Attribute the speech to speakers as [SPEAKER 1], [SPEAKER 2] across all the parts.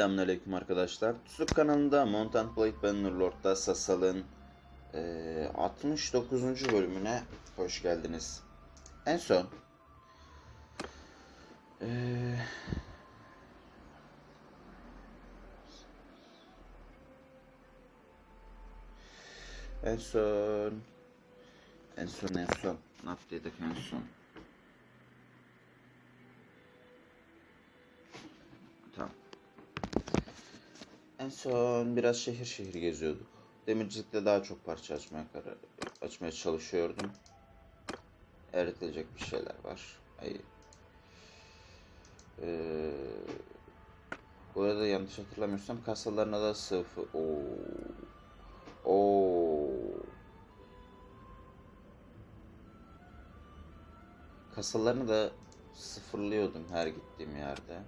[SPEAKER 1] Selamünaleyküm arkadaşlar. Tutuk kanalında Mountain Blade Bannerlord'da Sasal'ın e, 69. bölümüne hoş geldiniz. En son e, en son en son en son ne yaptıydık en son En son biraz şehir şehir geziyorduk. Demircilikte daha çok parça açmaya, karar, açmaya çalışıyordum. Eritilecek bir şeyler var. Hayır. Ee, bu arada yanlış hatırlamıyorsam kasalarına da sıfır. Oo. Oo. Kasalarını da sıfırlıyordum her gittiğim yerde.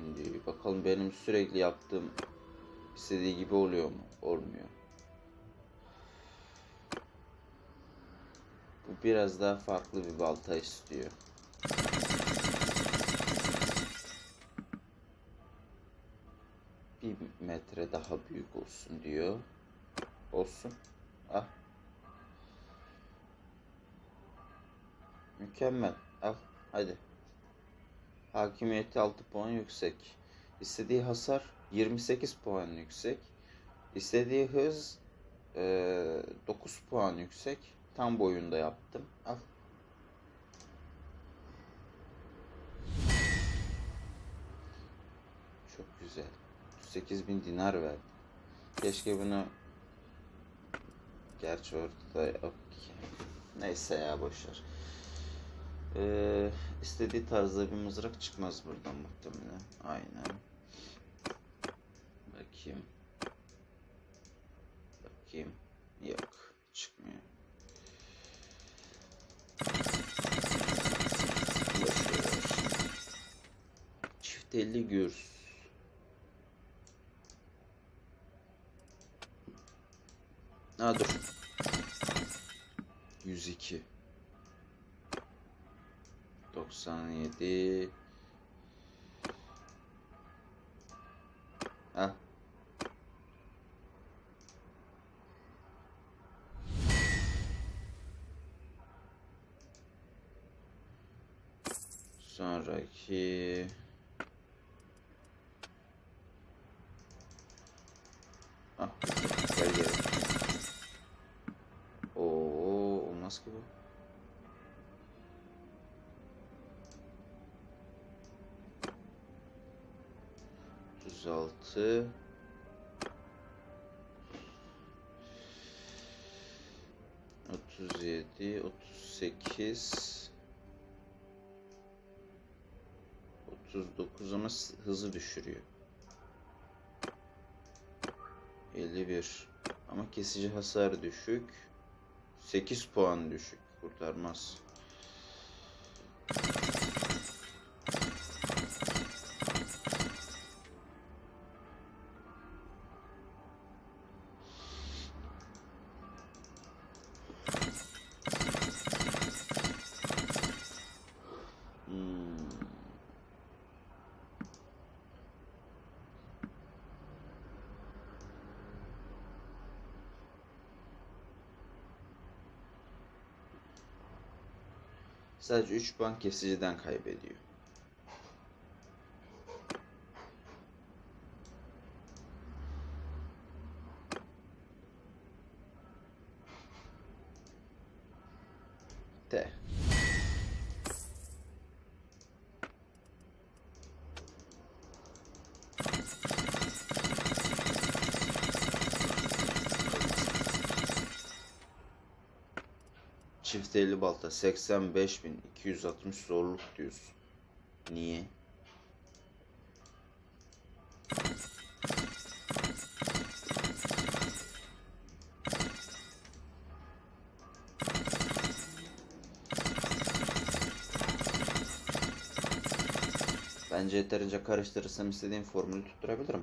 [SPEAKER 1] Şimdi bakalım benim sürekli yaptığım istediği gibi oluyor mu? Olmuyor. Bu biraz daha farklı bir balta istiyor. Bir metre daha büyük olsun diyor. Olsun. Ah. Mükemmel. Al. Hadi. Hakimiyeti 6 puan yüksek. İstediği hasar 28 puan yüksek. İstediği hız e, 9 puan yüksek. Tam boyunda yaptım. Al. Çok güzel. 8000 dinar verdi. Keşke bunu gerçi ortada yok ki. Neyse ya boşver. Ee, istediği tarzda bir mızrak çıkmaz buradan muhtemelen. Aynen. Bakayım. Bakayım. Yok. Çıkmıyor. Çift elli gürs. Ha dur. geçti. Ee, Heh. Sonraki 36 37 38 39 ama hızı düşürüyor. 51 ama kesici hasar düşük. 8 puan düşük. Kurtarmaz. sadece 3 puan kesiciden kaybediyor. defaultta 85.260 zorluk diyorsun. Niye? Bence yeterince karıştırırsam istediğim formülü tutturabilirim.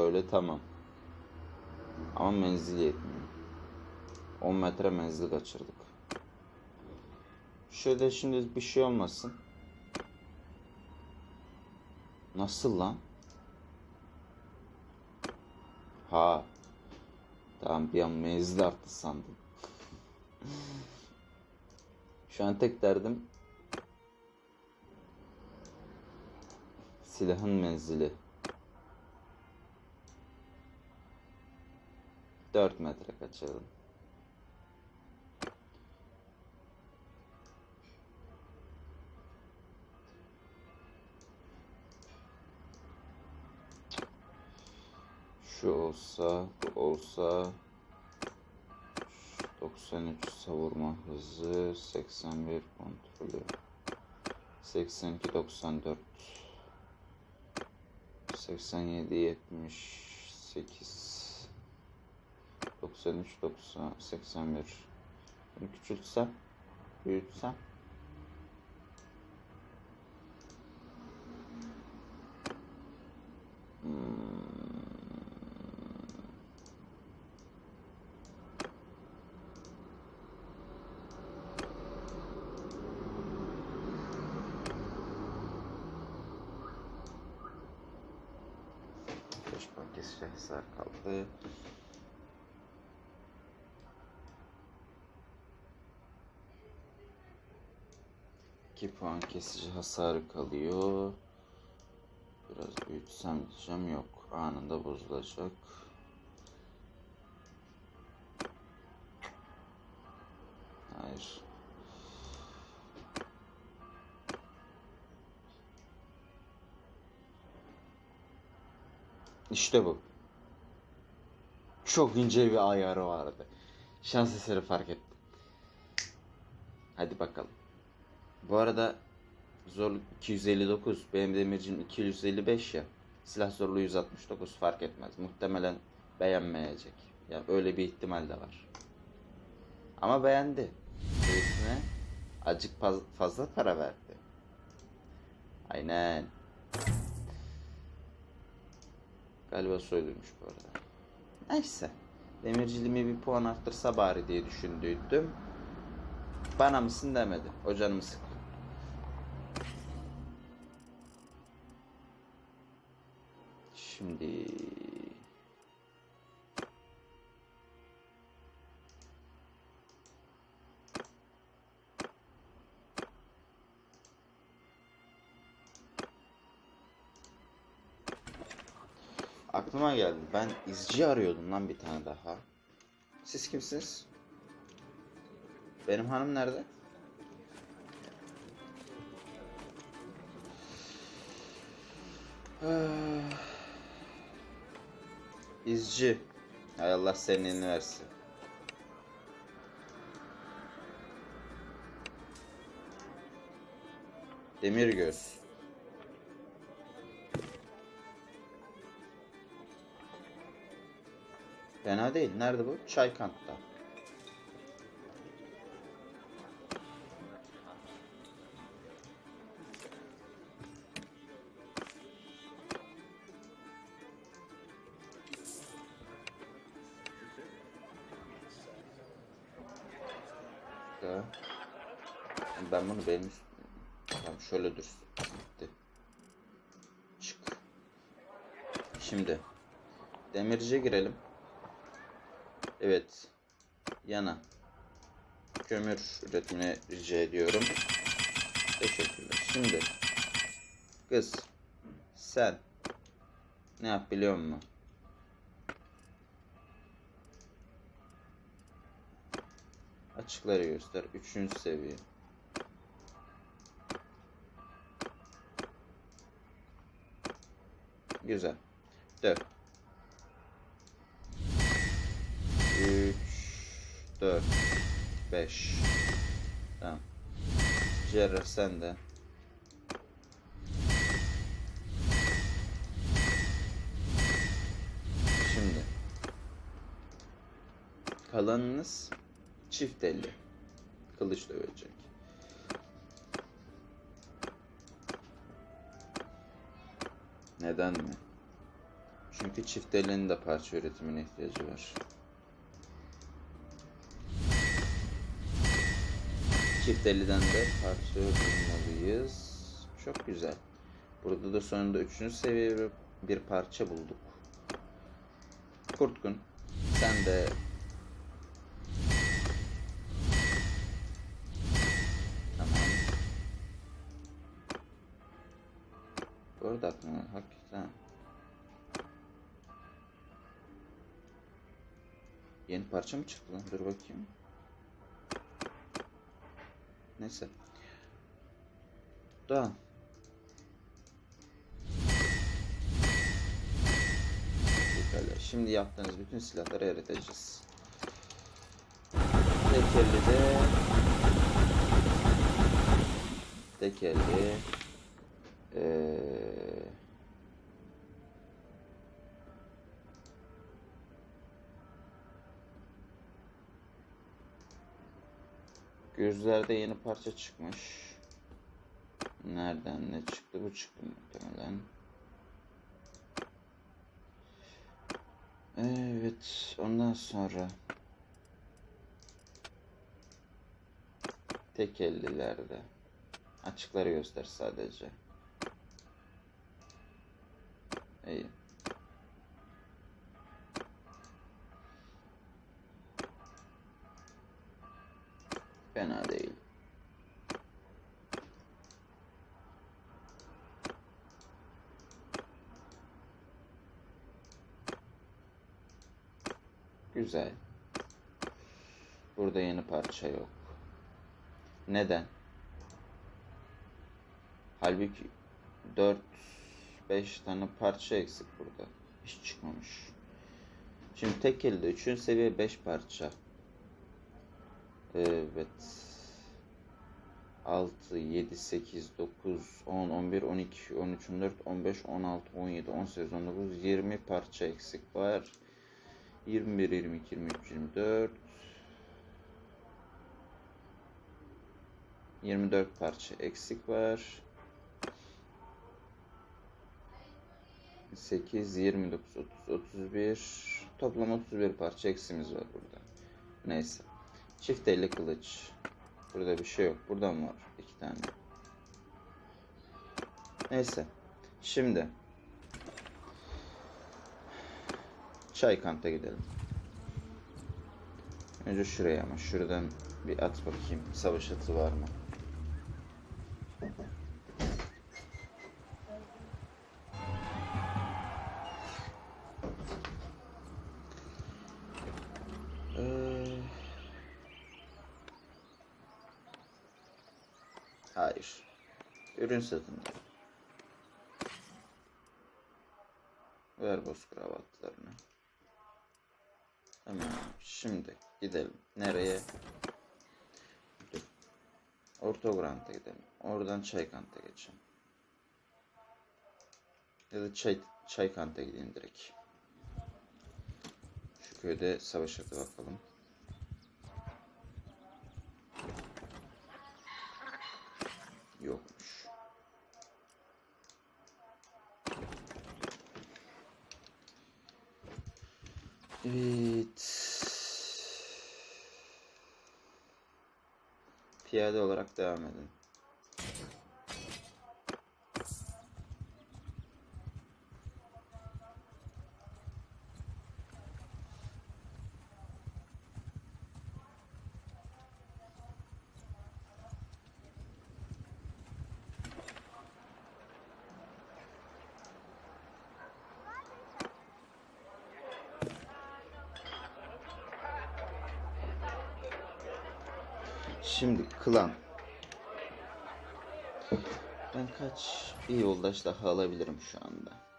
[SPEAKER 1] Böyle tamam. Ama menzili yetmiyor. 10 metre menzil kaçırdık. Şöyle şimdi bir şey olmasın. Nasıl lan? Ha. Tamam bir an menzil arttı sandım. Şu an tek derdim silahın menzili. 4 metre kaçırdım. Şu olsa, bu olsa 93 savurma hızı 81 kontrolü 82 94 87 78 93, 90, 81. Bunu küçültsem, büyütsem 2 puan kesici hasarı kalıyor. Biraz büyütsem diyeceğim yok. Anında bozulacak. Hayır. İşte bu. Çok ince bir ayarı vardı. Şans eseri fark ettim. Hadi bakalım. Bu arada zorluk 259. Benim demircim 255 ya. Silah zorluğu 169 fark etmez. Muhtemelen beğenmeyecek. Ya yani öyle bir ihtimal de var. Ama beğendi. Birisine acık fazla para verdi. Aynen. Galiba soyluymuş bu arada. Neyse. Demirciliğimi bir puan arttırsa bari diye düşündüydüm. Bana mısın demedi. O canımı sıkıyor. Şimdi Aklıma geldi. Ben izci arıyordum lan bir tane daha. Siz kimsiniz? Benim hanım nerede? Ee... İzci. Hay Allah senin elini versin. Demir göz. Fena değil. Nerede bu? Çaykant'ta. Demirciye girelim. Evet. Yana. Kömür üretimine rica ediyorum. Teşekkürler. Şimdi kız sen ne yap biliyor musun? Açıkları göster. Üçüncü seviye. Güzel. Dört. 4 5 Tamam. Cerrah sende. Şimdi. Kalanınız çift elli. Kılıç dövecek. Neden mi? Çünkü çift elinin de parça üretimine ihtiyacı var. Çift elliden de parça bulmalıyız. Çok güzel. Burada da sonunda üçüncü seviye bir parça bulduk. Kurtkun sen de Tamam. Doğru da aklıma hakikaten Yeni parça mı çıktı lan? Dur bakayım. Neyse. Da. Pekala. Şimdi yaptığınız bütün silahları eriteceğiz. Tekelli de tekelli ee, Gözlerde yeni parça çıkmış. Nereden ne çıktı? Bu çıktı muhtemelen. Evet. Ondan sonra tek ellilerde açıkları göster sadece. İyi. Fena değil. Güzel. Burada yeni parça yok. Neden? Halbuki 4-5 tane parça eksik burada. Hiç çıkmamış. Şimdi tek elde 3. seviye 5 parça. Evet. 6, 7, 8, 9, 10, 11, 12, 13, 14, 15, 16, 17, 18, 19, 20 parça eksik var. 21, 22, 23, 24. 24 parça eksik var. 8, 29, 30, 31. Toplam 31 parça eksimiz var burada. Neyse. Çift elli kılıç. Burada bir şey yok. Burada mı var? İki tane. Neyse. Şimdi. çay kant'a gidelim. Önce şuraya ama şuradan bir at bakayım. Savaş atı var mı? Hayır. Ürün satın. Ver boz kravatlarını. Tamam. Şimdi gidelim. Nereye? Ortogrant'a gidelim. Oradan Çaykant'a geçelim. Ya da Çay, Çaykant'a gideyim direkt. Şu köyde savaş hadi bakalım. Evet. Piyade olarak devam edin. kılan. Ben kaç yoldaş daha alabilirim şu anda?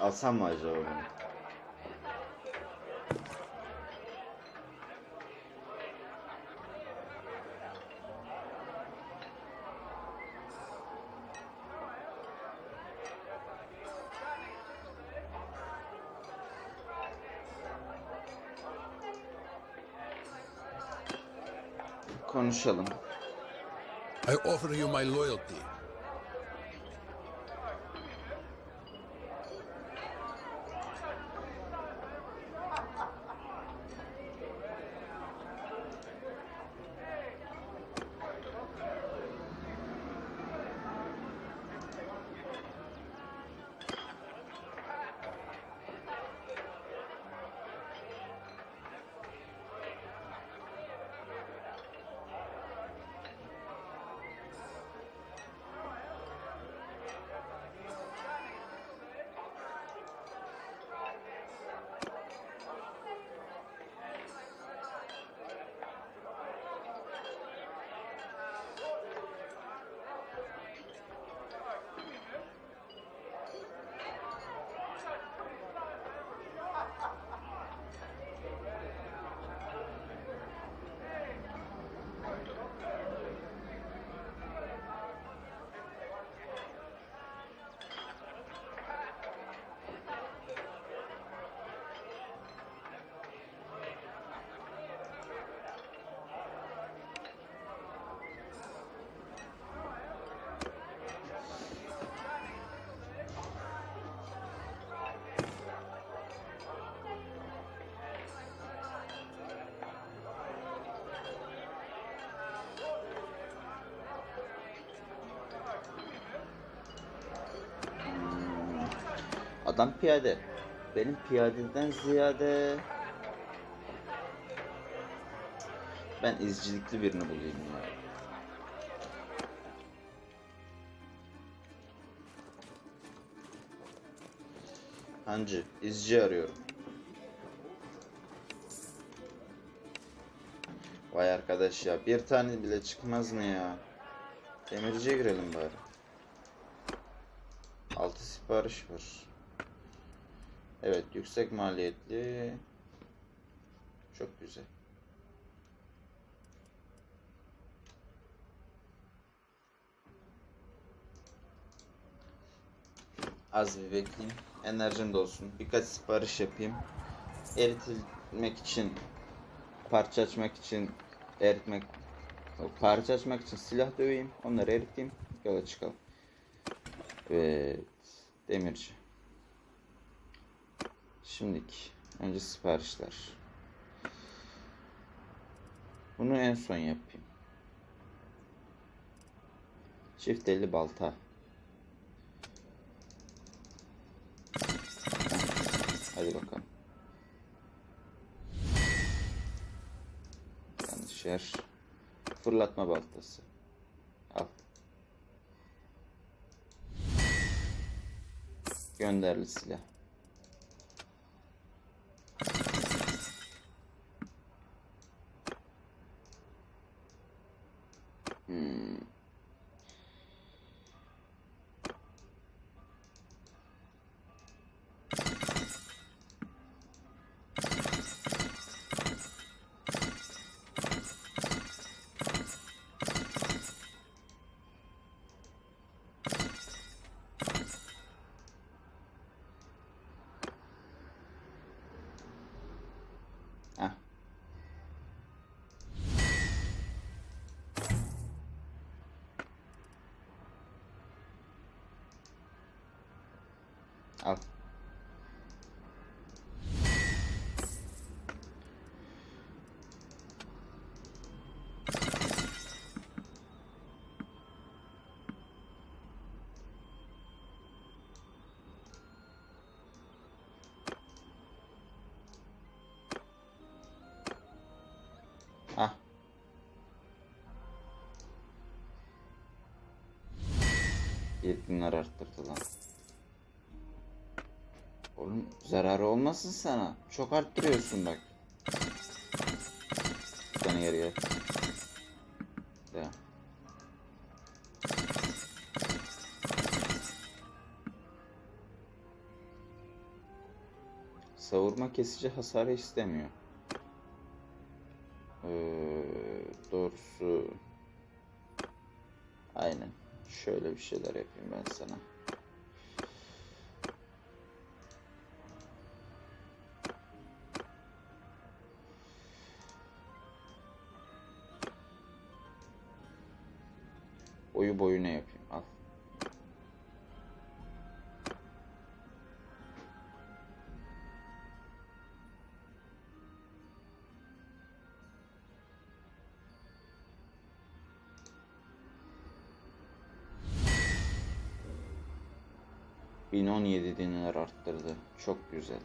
[SPEAKER 1] Alsam mı acaba bunu? konuşalım. I offer you my loyalty. Adam piyade. Benim piyadeden ziyade ben izcilikli birini bulayım ya. Hancı, izci arıyorum. Vay arkadaş ya, bir tane bile çıkmaz mı ya? Demirciye girelim bari. 6 sipariş var. Evet yüksek maliyetli. Çok güzel. Az bir bekleyeyim. Enerjim de olsun. Birkaç sipariş yapayım. Eritilmek için parça açmak için eritmek parça açmak için silah döveyim. Onları eriteyim. Yola çıkalım. Evet. Demirci. Şimdiki. önce siparişler. Bunu en son yapayım. Çift elli balta. Hadi bakalım. Yanlış Fırlatma baltası. Al. Gönderli silah. Al. Ah. Yedi arttırdı lan. Oğlum zararı olmasın sana. Çok arttırıyorsun bak. Bir tane Savurma kesici hasarı istemiyor. Ee, doğrusu aynen şöyle bir şeyler yapayım ben sana. 1017 dinar arttırdı. Çok güzel.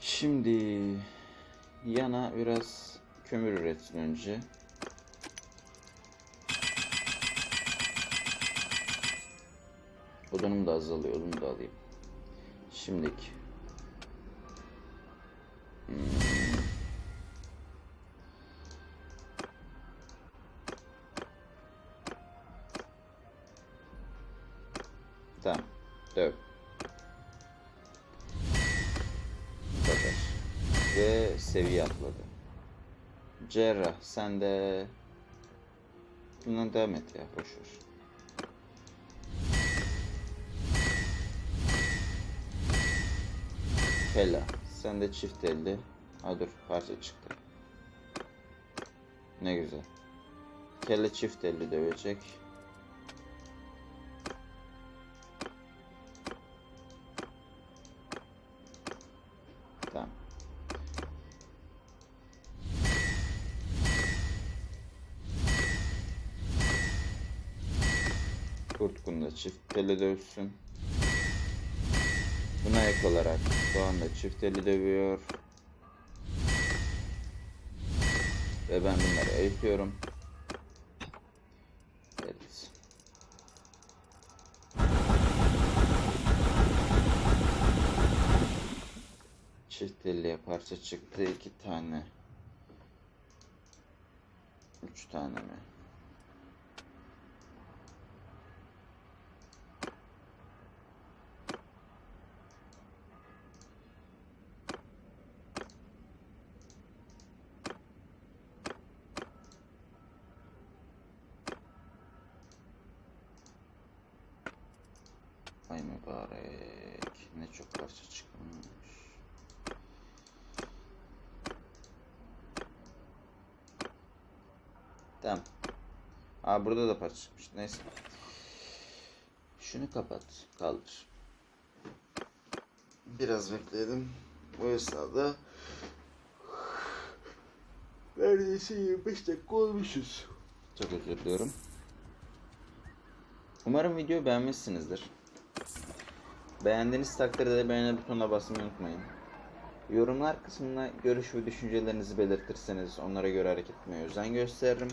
[SPEAKER 1] Şimdi yana biraz kömür üretsin önce. Odunum da azalıyor. Odunu da alayım. Şimdiki. Ve seviye atladı. Cerrah sen de bundan devam et ya boşver. Hela sen de çift elli. Ha dur parça çıktı. Ne güzel. Kelle çift elli dövecek. çift deli dövsün. Buna ek olarak Doğan da çift deli dövüyor. Ve ben bunları eğitiyorum. Evet. Çift elliye parça çıktı. iki tane. Üç tane mi? Tamam. Aa burada da parça çıkmış. Neyse. Şunu kapat. Kaldır. Biraz bekledim. Bu esnada neredeyse 25 dakika olmuşuz. Çok özür diliyorum. Umarım videoyu beğenmişsinizdir. Beğendiğiniz takdirde de beğeni butonuna basmayı unutmayın. Yorumlar kısmına görüş ve düşüncelerinizi belirtirseniz onlara göre hareket etmeye özen gösteririm.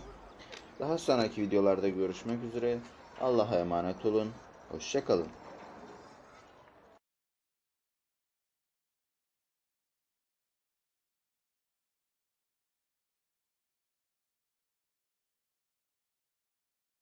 [SPEAKER 1] Daha sonraki videolarda görüşmek üzere. Allah'a emanet olun. Hoşçakalın.